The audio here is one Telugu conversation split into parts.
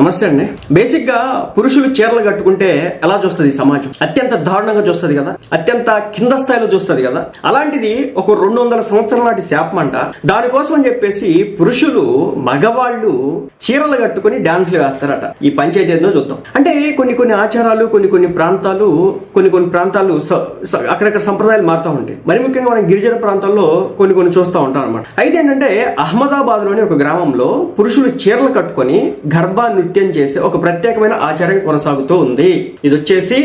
నమస్తే అండి. బేసిక్గా పురుషులు చీరలు కట్టుకుంటే ఎలా చూస్తుంది సమాజం? అత్యంత దారుణంగా చూస్తుంది కదా? అత్యంత కింద స్థాయిలో చూస్తుంది కదా? అలాంటిది ఒక రెండు వందల సంవత్సరాల నాటి శాపం అంట దానికోసం అని చెప్పేసి పురుషులు మగవాళ్ళు చీరలు కట్టుకుని డాన్స్లు వేస్తారట. ఈ పంచాయతీలో ఏదో చూద్దాం. అంటే కొన్ని కొన్ని ఆచారాలు కొన్ని కొన్ని ప్రాంతాలు కొన్ని కొన్ని ప్రాంతాలు స- అక్కడక్కడ సంప్రదాయాలు మారుతూ ఉంటాయి. మరి ముఖ్యంగా మనం గిరిజన ప్రాంతాల్లో కొన్ని కొన్ని చూస్తూ ఉంటాం అనమాట అయితే ఏంటంటే అహ్మదాబాద్లోని ఒక గ్రామంలో పురుషులు చీరలు కట్టుకొని గర్భాన్ని నృత్యం చేసే ఒక ప్రత్యేకమైన ఆచారం కొనసాగుతూ ఉంది. ఇది వచ్చేసి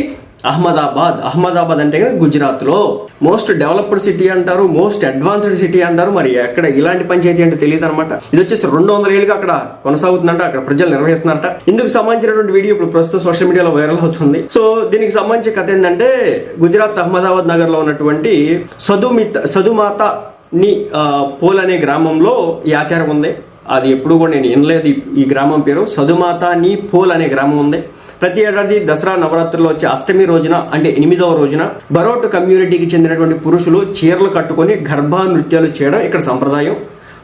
అహ్మదాబాద్. అహ్మదాబాద్ అంటే గుజరాత్లో మోస్ట్ డెవలప్డ్ సిటీ అంటారు మోస్ట్ అడ్వాన్స్డ్ సిటీ అంటారు. మరి ఎక్కడ ఇలాంటి పంచాయతీ అంటే తెలియదు అనమాట ఇది వచ్చేసి రెండు వందల ఏళ్ళుగా అక్కడ కొనసాగుతుందంట అక్కడ ప్రజలు నిర్వహిస్తున్నారట. ఇందుకు సంబంధించినటువంటి వీడియో ఇప్పుడు ప్రస్తుతం సోషల్ మీడియాలో వైరల్ అవుతుంది. సో దీనికి సంబంధించిన కథ ఏంటంటే గుజరాత్ అహ్మదాబాద్ నగర్లో ఉన్నటువంటి సదుమిత సదుమాత ని పోల్ అనే గ్రామంలో ఈ ఆచారం ఉంది. అది ఎప్పుడు కూడా నేను వినలేదు. ఈ- గ్రామం పేరు సదుమాత నీ పోల్ అనే గ్రామం ఉంది. ప్రతి ఏడాది దసరా నవరాత్రుల్లో వచ్చే అష్టమి రోజున అంటే ఎనిమిదవ రోజున బరోట్ కమ్యూనిటీకి చెందినటువంటి పురుషులు చీరలు కట్టుకొని గర్భా నృత్యాలు చేయడం ఇక్కడ సంప్రదాయం.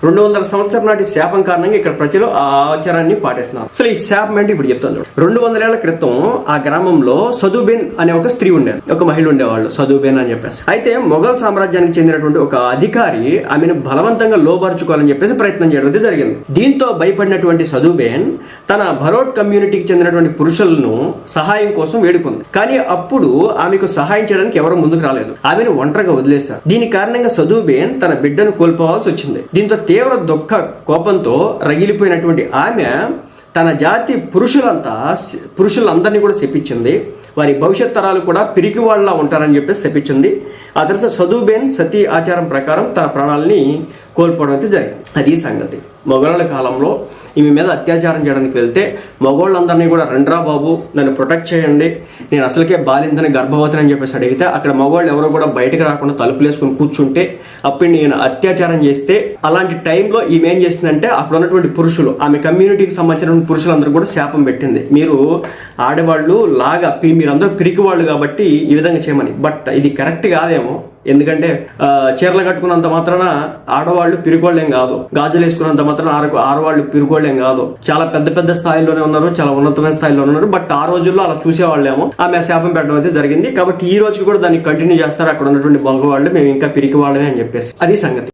రెండు వందల సంవత్సరం నాటి శాపం కారణంగా ఇక్కడ ప్రజలు ఆ ఆచారాన్ని పాటిస్తున్నారు. అసలు ఈ శాపం అంటే ఇప్పుడు చెప్తాను రెండు వందల ఏళ్ళ క్రితం ఆ గ్రామంలో సదుబెన్ అనే ఒక స్త్రీ ఉండేది. ఒక మహిళ ఉండేవాళ్ళు సదుబెన్ అని చెప్పేసి. అయితే మొఘల్ సామ్రాజ్యానికి చెందినటువంటి ఒక అధికారి ఆమెను బలవంతంగా లోపరుచుకోవాలని చెప్పేసి ప్రయత్నం చేయడం జరిగింది. దీంతో భయపడినటువంటి సదుబేన్ తన భరోట్ కమ్యూనిటీకి చెందినటువంటి పురుషులను సహాయం కోసం వేడుకుంది. కానీ అప్పుడు ఆమెకు సహాయం చేయడానికి ఎవరు ముందుకు రాలేదు. ఆమెను ఒంటరిగా వదిలేశారు. దీని కారణంగా సదుబేన్ తన బిడ్డను కోల్పోవాల్సి వచ్చింది. దీంతో తీవ్ర దుఃఖ కోపంతో రగిలిపోయినటువంటి ఆమె తన జాతి పురుషులంతా పురుషులందరినీ కూడా శపించింది. వారి భవిష్యత్ తరాలు కూడా పిరికి వాళ్ళ ఉంటారని చెప్పేసి శపించింది. ఆ తర్వాత సదుబేన్ సతీ ఆచారం ప్రకారం తన ప్రాణాలని కోల్పోవడం అయితే జరిగింది. అది సంగతి. మొఘలుల కాలంలో ఈమె మీద అత్యాచారం చేయడానికి వెళ్తే మగవాళ్ళందరినీ కూడా రండ్రా బాబు నన్ను ప్రొటెక్ట్ చేయండి నేను అసలుకే బాలింతని గర్భవతిని అని చెప్పేసి అడిగితే అక్కడ మగవాళ్ళు ఎవరో కూడా బయటకు రాకుండా తలుపులు వేసుకుని కూర్చుంటే అప్పుడు నేను అత్యాచారం చేస్తే అలాంటి టైంలో ఈమె ఏం చేసిందంటే అక్కడ ఉన్నటువంటి పురుషులు ఆమె కమ్యూనిటీకి సంబంధించిన పురుషులందరూ కూడా శాపం పెట్టింది. మీరు ఆడవాళ్ళు లాగా మీరందరూ పిరికి వాళ్ళు కాబట్టి ఈ విధంగా చేయమని. బట్ ఇది కరెక్ట్ కాదేమో. ఎందుకంటే చీరలు కట్టుకున్నంత మాత్రాన ఆడవాళ్ళు పిరుకోళ్ళేం కాదు. గాజులు వేసుకున్నంత మాత్రాన ఆరు ఆడవాళ్ళు పిరుకోళ్ళేం కాదు. చాలా పెద్ద పెద్ద స్థాయిలోనే ఉన్నారు చాలా ఉన్నతమైన స్థాయిలో ఉన్నారు బట్ ఆ రోజుల్లో అలా చూసేవాళ్ళేమో. ఆమె శాపం పెట్టడం అయితే జరిగింది. కాబట్టి ఈ రోజుకి కూడా దాన్ని కంటిన్యూ చేస్తారు. అక్కడ ఉన్నటువంటి మగవాళ్ళు మేము ఇంకా పిరికి వాళ్ళమే అని చెప్పేసి. అది సంగతి.